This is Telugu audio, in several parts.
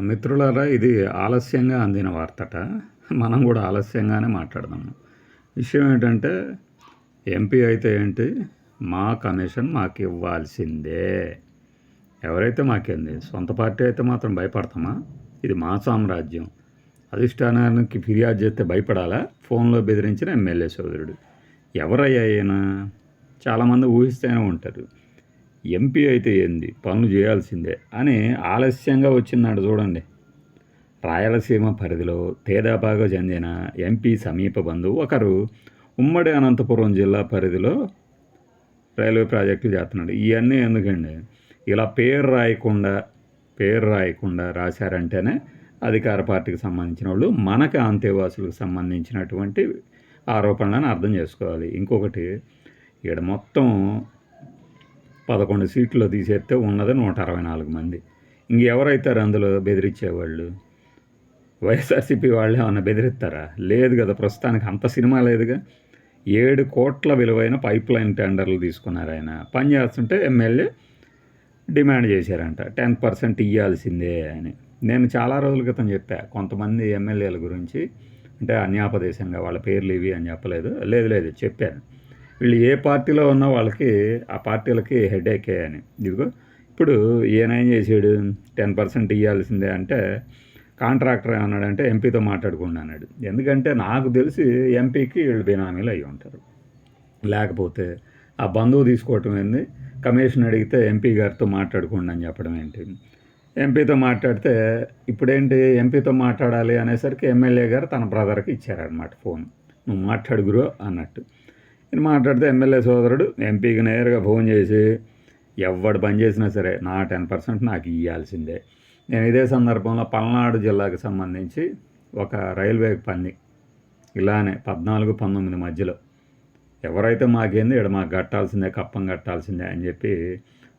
మిత్రులారా ఇది ఆలస్యంగా అందిన వార్తట. మనం కూడా ఆలస్యంగానే మాట్లాడదాము. విషయం ఏంటంటే ఎంపీ అయితే ఏంటి? మా కమిషన్ మాకు ఇవ్వాల్సిందే. ఎవరైతే మాకేంది? సొంత పార్టీ అయితే మాత్రం భయపడతామా? ఇది మా సామ్రాజ్యం. అధిష్టానానికి ఫిర్యాదు చేస్తే భయపడాలా? ఫోన్లో బెదిరించిన ఎమ్మెల్యే సోదరుడు. ఎవరయ్యా ఈయన? చాలామంది ఊహిస్తూనే ఉంటారు. ఎంపీ అయితే ఏంది? పనులు చేయాల్సిందే. అని ఆలస్యంగా వచ్చిందంట చూడండి. రాయలసీమ పరిధిలో తేదాబాగా చెందిన ఎంపీ సమీప బంధువు ఒకరు ఉమ్మడి అనంతపురం జిల్లా పరిధిలో రైల్వే ప్రాజెక్టులు చేస్తున్నాడు. ఇవన్నీ ఎందుకండి? ఇలా పేరు రాయకుండా పేరు రాయకుండా రాశారంటేనే అధికార పార్టీకి సంబంధించిన వాళ్ళు మనకు అంతేవాసులకు సంబంధించినటువంటి ఆరోపణలను అర్థం చేసుకోవాలి. ఇంకొకటి ఇక్కడ మొత్తం పదకొండు సీట్లు తీసేస్తే ఉన్నది నూట అరవై నాలుగు మంది. ఇంకెవరైతారు అందులో బెదిరించేవాళ్ళు? వైఎస్ఆర్సీపీ వాళ్ళు ఏమన్నా బెదిరిస్తారా? లేదు కదా ప్రస్తుతానికి అంత సినిమా లేదుగా. ఏడు కోట్ల విలువైన పైప్ లైన్ టెండర్లు తీసుకున్నారు ఆయన. పని చేస్తుంటే ఎమ్మెల్యే డిమాండ్ చేశారంట. టెన్ పర్సెంట్ ఇవ్వాల్సిందే అని. నేను చాలా రోజుల క్రితం చెప్పా కొంతమంది ఎమ్మెల్యేల గురించి అంటే అన్యాపదేశంగా వాళ్ళ పేర్లు ఇవి అని చెప్పలేదు. లేదు లేదు చెప్పాను. వీళ్ళు ఏ పార్టీలో ఉన్నా వాళ్ళకి ఆ పార్టీలకి హెడేకే అని. ఇదిగో ఇప్పుడు ఈయన ఏం చేసాడు? టెన్ పర్సెంట్ ఇవ్వాల్సిందే అంటే కాంట్రాక్టర్ ఏమన్నాడంటే ఎంపీతో మాట్లాడుకోండి అన్నాడు. ఎందుకంటే నాకు తెలిసి ఎంపీకి వీళ్ళు బినామీలు అయి ఉంటారు. లేకపోతే ఆ బంధువు తీసుకోవటం ఏంది? కమిషన్ అడిగితే ఎంపీ గారితో మాట్లాడుకోండి అని చెప్పడం ఏంటి? ఎంపీతో మాట్లాడితే ఇప్పుడేంటి ఎంపీతో మాట్లాడాలి అనేసరికి ఎమ్మెల్యే గారు తన బ్రదర్కి ఇచ్చారనమాట ఫోన్ నువ్వు మాట్లాడుగురు అన్నట్టు. నేను మాట్లాడితే ఎమ్మెల్యే సోదరుడు ఎంపీకి నేరుగా ఫోన్ చేసి ఎవడు పని చేసినా సరే నా టెన్ పర్సెంట్ నాకు ఇవ్వాల్సిందే నేను ఇదే సందర్భంలో పల్నాడు జిల్లాకు సంబంధించి ఒక రైల్వే పని ఇలానే పద్నాలుగు పంతొమ్మిది మధ్యలో ఎవరైతే మాకేంది ఇక్కడ మాకు కట్టాల్సిందే కప్పం కట్టాల్సిందే అని చెప్పి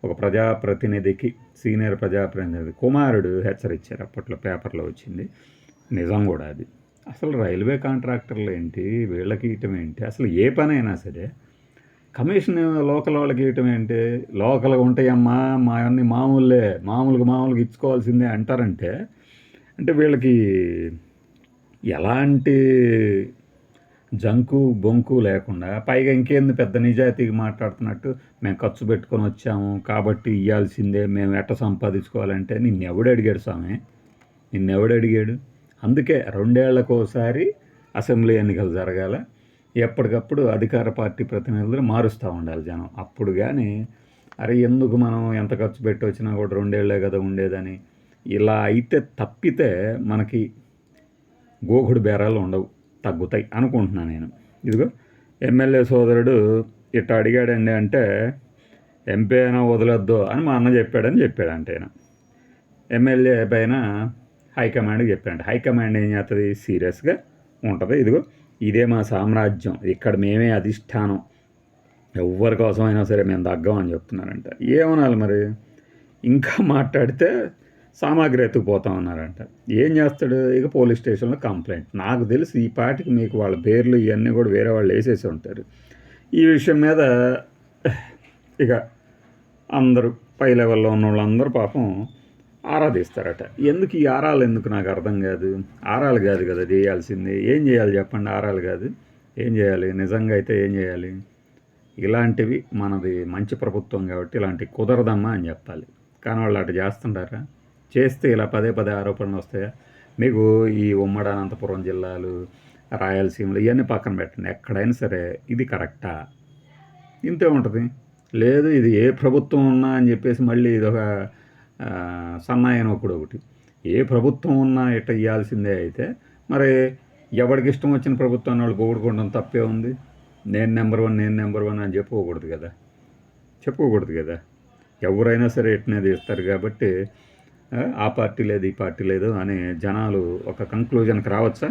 ఒక ప్రజాప్రతినిధికి సీనియర్ ప్రజాప్రతినిధి కుమారుడు హెచ్చరించారు అప్పట్లో పేపర్లో వచ్చింది. నిజం కూడా అది. అసలు రైల్వే కాంట్రాక్టర్లు ఏంటి? వీళ్ళకి ఇవ్వటం ఏంటి? అసలు ఏ పని అయినా సరే కమిషన్ లోకల్ వాళ్ళకి ఇవ్వటం ఏంటి? లోకల్గా ఉంటాయమ్మా మా అన్ని మామూలే మామూలుగా మామూలుగా ఇచ్చుకోవాల్సిందే అంటారంటే అంటే వీళ్ళకి ఎలాంటి జంకు బొంకు లేకుండా పైగా ఇంకేంది పెద్ద నిజాయితీగా మాట్లాడుతున్నట్టు మేము ఖర్చు పెట్టుకొని వచ్చాము కాబట్టి ఇవ్వాల్సిందే మేము ఎట్ట సంపాదించుకోవాలంటే నిన్నెవడు అడిగాడు స్వామి? నిన్నెవడు అడిగాడు? అందుకే రెండేళ్ళకోసారి అసెంబ్లీ ఎన్నికలు జరగాల. ఎప్పటికప్పుడు అధికార పార్టీ ప్రతినిధులు మారుస్తూ ఉండాలి జనం. అప్పుడు కానీ అరే ఎందుకు మనం ఎంత ఖర్చు పెట్టి వచ్చినా కూడా రెండేళ్ళే కదా ఉండేదని. ఇలా అయితే తప్పితే మనకి గోగుడు బేరాలు ఉండవు తగ్గుతాయి అనుకుంటున్నాను నేను. ఇదిగో ఎమ్మెల్యే సోదరుడు ఇట్ట అడిగాడండి అంటే ఎంపీ అయినా వదలొద్దు అని మా అన్న చెప్పాడని చెప్పాడంటే ఆయన ఎమ్మెల్యే పైన హైకమాండ్కి చెప్పాడు. హైకమాండ్ ఏం చేస్తుంది? సీరియస్గా ఉంటుంది. ఇదిగో ఇదే మా సామ్రాజ్యం. ఇక్కడ మేమే అధిష్టానం. ఎవరి కోసమైనా సరే మేము తగ్గమని చెప్తున్నారంట. ఏమనాలి మరి? ఇంకా మాట్లాడితే సామాగ్రి ఎత్తుకుపోతాం అన్నారంట. ఏం చేస్తాడు? ఇక పోలీస్ స్టేషన్లో కంప్లైంట్. నాకు తెలిసి ఈ పాటికి మీకు వాళ్ళ పేర్లు ఇవన్నీ కూడా వేరే వాళ్ళు వేసేసి ఉంటారు. ఈ విషయం మీద ఇక అందరూ పై లెవెల్లో ఉన్న వాళ్ళందరూ పాపం ఆరాధిస్తారట. ఎందుకు ఈ ఆరాలు ఎందుకు నాకు అర్థం కాదు? ఆరాలు కాదు కదా చేయాల్సింది. ఏం చేయాలి చెప్పండి? ఆరాలు కాదు. ఏం చేయాలి? నిజంగా అయితే ఏం చేయాలి? ఇలాంటివి మనది మంచి ప్రభుత్వం కాబట్టి ఇలాంటివి కుదరదమ్మా అని చెప్పాలి. కానీ వాళ్ళు అటు చేస్తుంటారా? చేస్తే ఇలా పదే పదే ఆరోపణలు వస్తాయా? మీకు ఈ ఉమ్మడి అనంతపురం జిల్లాలు రాయలసీమలు ఇవన్నీ పక్కన పెట్టండి. ఎక్కడైనా సరే ఇది కరెక్టా? ఇంతే ఉంటుంది. లేదు ఇది ఏ ప్రభుత్వం ఉన్నా అని చెప్పేసి మళ్ళీ ఇది ఒక సన్నాయన ఒకడు ఒకటి ఏ ప్రభుత్వం ఉన్నా ఇట ఇవ్వాల్సిందే అయితే మరి ఎవరికి ఇష్టం వచ్చిన ప్రభుత్వాన్ని వాళ్ళు పోగొట్టుకోవడం తప్పే ఉంది. నేను నెంబర్ వన్ నేను నెంబర్ వన్ అని చెప్పుకోకూడదు కదా. చెప్పుకోకూడదు కదా. ఎవరైనా సరే ఎట్నే తీస్తారు కాబట్టి ఆ, ఆ పార్టీ లేదు ఈ పార్టీ లేదు అని జనాలు ఒక కంక్లూజన్కి రావచ్చా?